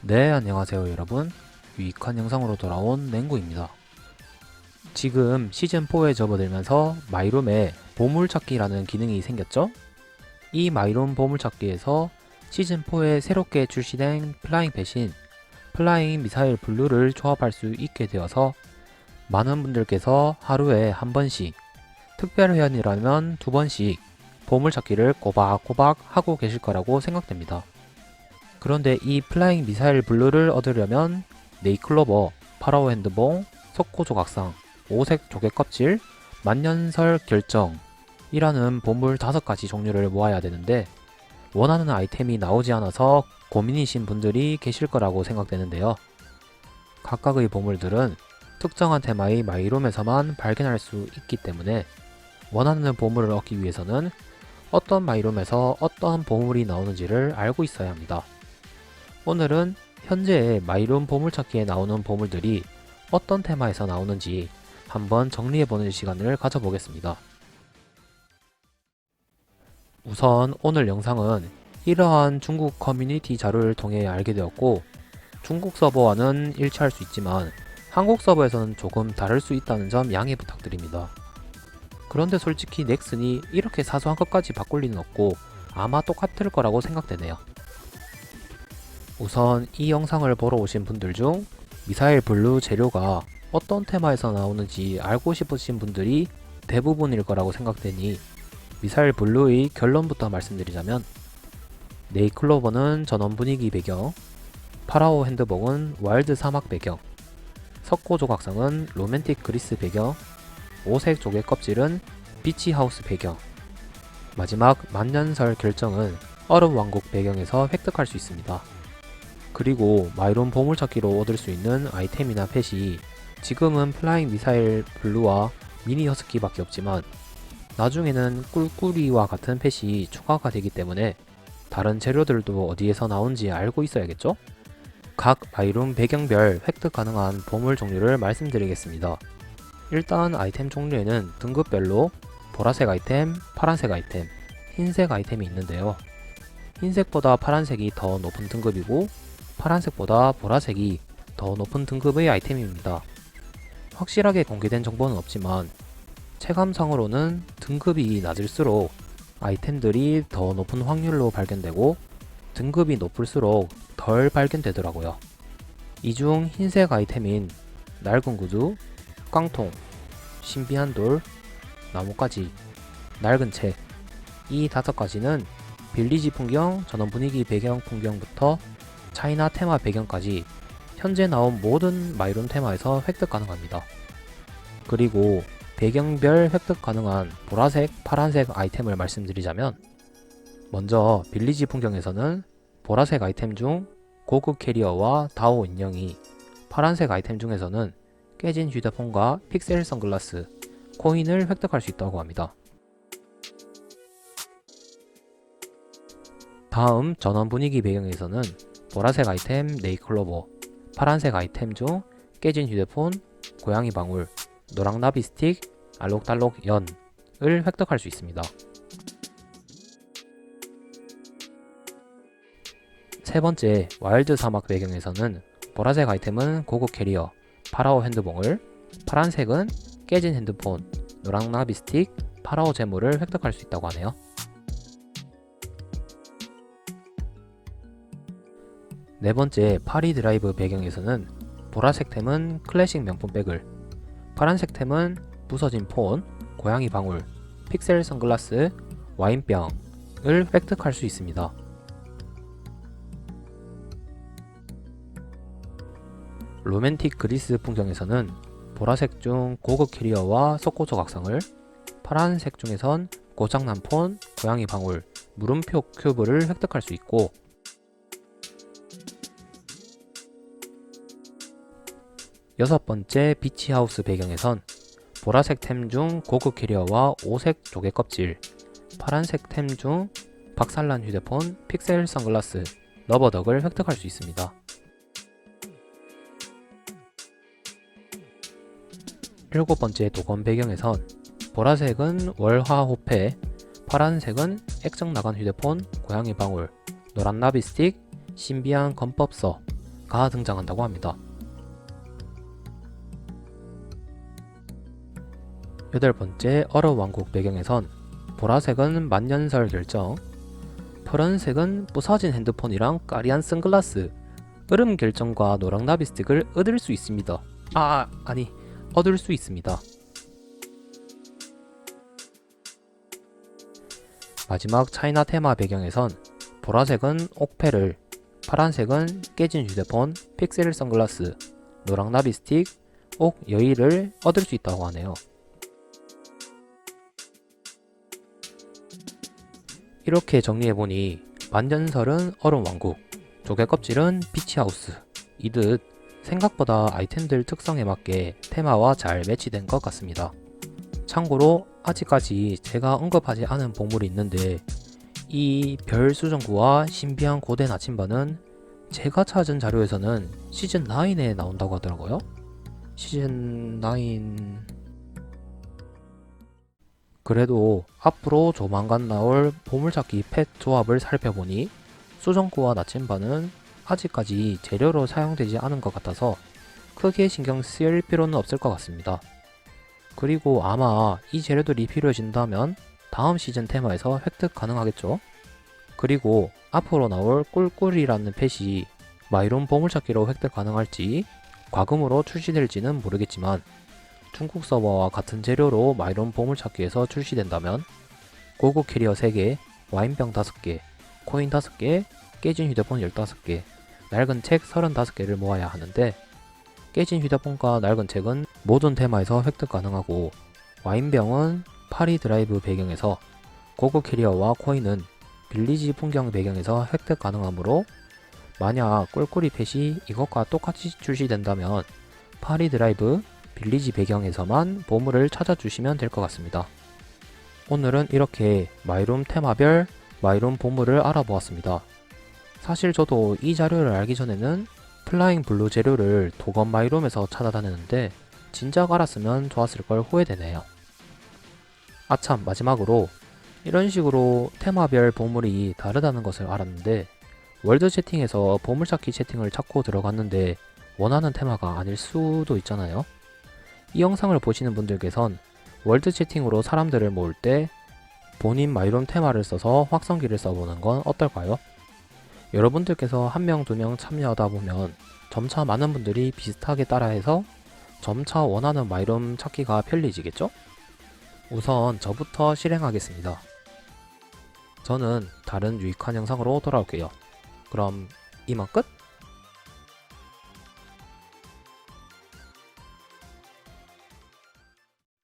네, 안녕하세요, 여러분. 유익한 영상으로 돌아온 냉구입니다. 지금 시즌4에 접어들면서 마이룸에 보물찾기라는 기능이 생겼죠? 이 마이룸 보물찾기에서 시즌4에 새롭게 출시된 플라잉 배신, 플라잉 미사일 블루를 조합할 수 있게 되어서 많은 분들께서 하루에 한 번씩, 특별 회원이라면 두 번씩 보물찾기를 꼬박꼬박 하고 계실 거라고 생각됩니다. 그런데 이 플라잉 미사일 블루를 얻으려면 네이클로버, 파라오 핸드봉, 석고 조각상, 오색 조개 껍질, 만년설 결정 이라는 보물 5가지 종류를 모아야 되는데 원하는 아이템이 나오지 않아서 고민이신 분들이 계실 거라고 생각되는데요. 각각의 보물들은 특정한 테마의 마이룸에서만 발견할 수 있기 때문에 원하는 보물을 얻기 위해서는 어떤 마이룸에서 어떤 보물이 나오는지를 알고 있어야 합니다. 오늘은 현재의 마이룸 보물찾기에 나오는 보물들이 어떤 테마에서 나오는지 한번 정리해보는 시간을 가져보겠습니다. 우선 오늘 영상은 이러한 중국 커뮤니티 자료를 통해 알게 되었고 중국 서버와는 일치할 수 있지만 한국 서버에서는 조금 다를 수 있다는 점 양해 부탁드립니다. 그런데 솔직히 넥슨이 이렇게 사소한 것까지 바꿀 리는 없고 아마 똑같을 거라고 생각되네요. 우선 이 영상을 보러 오신 분들 중 미사일 블루 재료가 어떤 테마에서 나오는지 알고 싶으신 분들이 대부분일 거라고 생각되니 미사일 블루의 결론부터 말씀드리자면 네이클로버는 전원 분위기 배경, 파라오 핸드복은 와일드 사막 배경, 석고 조각상은 로맨틱 그리스 배경, 오색 조개 껍질은 비치 하우스 배경, 마지막 만년설 결정은 얼음 왕국 배경에서 획득할 수 있습니다. 그리고 마이론 보물찾기로 얻을 수 있는 아이템이나 펫이 지금은 플라잉 미사일 블루와 미니 허스키 밖에 없지만 나중에는 꿀꿀이와 같은 펫이 추가가 되기 때문에 다른 재료들도 어디에서 나온지 알고 있어야겠죠? 각 마이룸 배경별 획득 가능한 보물 종류를 말씀드리겠습니다. 일단 아이템 종류에는 등급별로 보라색 아이템, 파란색 아이템, 흰색 아이템이 있는데요. 흰색보다 파란색이 더 높은 등급이고 파란색보다 보라색이 더 높은 등급의 아이템입니다. 확실하게 공개된 정보는 없지만 체감상으로는 등급이 낮을수록 아이템들이 더 높은 확률로 발견되고 등급이 높을수록 덜 발견되더라고요. 이 중 흰색 아이템인 낡은 구두, 깡통, 신비한 돌, 나뭇가지, 낡은 책, 이 다섯 가지는 빌리지 풍경, 전원 분위기 배경 풍경부터 차이나 테마 배경까지 현재 나온 모든 마이론 테마에서 획득 가능합니다. 그리고 배경별 획득 가능한 보라색, 파란색 아이템을 말씀드리자면 먼저 빌리지 풍경에서는 보라색 아이템 중 고급 캐리어와 다오 인형이 파란색 아이템 중에서는 깨진 휴대폰과 픽셀 선글라스, 코인을 획득할 수 있다고 합니다. 다음 전원 분위기 배경에서는 보라색 아이템 네이클로버, 파란색 아이템 중 깨진 휴대폰, 고양이 방울, 노랑 나비 스틱, 알록달록 연을 획득할 수 있습니다. 세 번째 와일드 사막 배경에서는 보라색 아이템은 고급 캐리어, 파라오 핸드봉을, 파란색은 깨진 핸드폰, 노랑 나비 스틱, 파라오 재물을 획득할 수 있다고 하네요. 네 번째 파리 드라이브 배경에서는 보라색 템은 클래식 명품 백을, 파란색 템은 부서진 폰, 고양이 방울, 픽셀 선글라스, 와인병을 획득할 수 있습니다. 로맨틱 그리스 풍경에서는 보라색 중 고급 캐리어와 석고 조각상을, 파란색 중에선 고장난 폰, 고양이 방울, 물음표 큐브를 획득할 수 있고 여섯 번째 비치하우스 배경에선 보라색 템 중 고급 캐리어와 오색 조개 껍질, 파란색 템 중 박살난 휴대폰, 픽셀 선글라스, 러버덕을 획득할 수 있습니다. 일곱 번째 도건 배경에선 보라색은 월화 호패, 파란색은 액정 나간 휴대폰, 고양이 방울, 노란 나비 스틱, 신비한 건법서, 가 등장한다고 합니다. 여덟 번째 어러 왕국 배경에선 보라색은 만년설 결정, 파란색은 부서진 핸드폰이랑 까리한 선글라스, 얼음 결정과 노랑 나비 스틱을 얻을 수 있습니다. 아, 아니, 얻을 수 있습니다. 마지막 차이나 테마 배경에선 보라색은 옥패를, 파란색은 깨진 휴대폰, 픽셀 선글라스, 노랑 나비 스틱, 옥 여의를 얻을 수 있다고 하네요. 이렇게 정리해보니 만년설은 얼음 왕국, 조개 껍질은 비치하우스 이듯 생각보다 아이템들 특성에 맞게 테마와 잘 매치된 것 같습니다. 참고로 아직까지 제가 언급하지 않은 보물이 있는데 이 별 수정구와 신비한 고대 나침반은 제가 찾은 자료에서는 시즌 9에 나온다고 하더라고요. 시즌 9 그래도 앞으로 조만간 나올 보물찾기 펫 조합을 살펴보니 수정구와 나침반은 아직까지 재료로 사용되지 않은 것 같아서 크게 신경 쓰일 필요는 없을 것 같습니다. 그리고 아마 이 재료들이 필요해진다면 다음 시즌 테마에서 획득 가능하겠죠? 그리고 앞으로 나올 꿀꿀이라는 펫이 마이론 보물찾기로 획득 가능할지 과금으로 출시될지는 모르겠지만 중국 서버와 같은 재료로 마이론 보물찾기에서 출시된다면 고급 캐리어 3개, 와인병 5개, 코인 5개, 깨진 휴대폰 15개, 낡은 책 35개를 모아야 하는데 깨진 휴대폰과 낡은 책은 모든 테마에서 획득 가능하고 와인병은 파리 드라이브 배경에서 고급 캐리어와 코인은 빌리지 풍경 배경에서 획득 가능하므로 만약 꿀꿀이 펫이 이것과 똑같이 출시된다면 파리 드라이브 빌리지 배경에서만 보물을 찾아주시면 될 것 같습니다. 오늘은 이렇게 마이룸 테마별 마이룸 보물을 알아보았습니다. 사실 저도 이 자료를 알기 전에는 플라잉 블루 재료를 도건 마이룸에서 찾아다녔는데 진작 알았으면 좋았을 걸 후회되네요. 아참 마지막으로 이런 식으로 테마별 보물이 다르다는 것을 알았는데 월드 채팅에서 보물찾기 채팅을 찾고 들어갔는데 원하는 테마가 아닐 수도 있잖아요. 이 영상을 보시는 분들께선 월드 채팅으로 사람들을 모을 때 본인 마이룸 테마를 써서 확성기를 써보는 건 어떨까요? 여러분들께서 한 명, 두 명 참여하다 보면 점차 많은 분들이 비슷하게 따라해서 점차 원하는 마이룸 찾기가 편리해지겠죠? 우선 저부터 실행하겠습니다. 저는 다른 유익한 영상으로 돌아올게요. 그럼 이만 끝?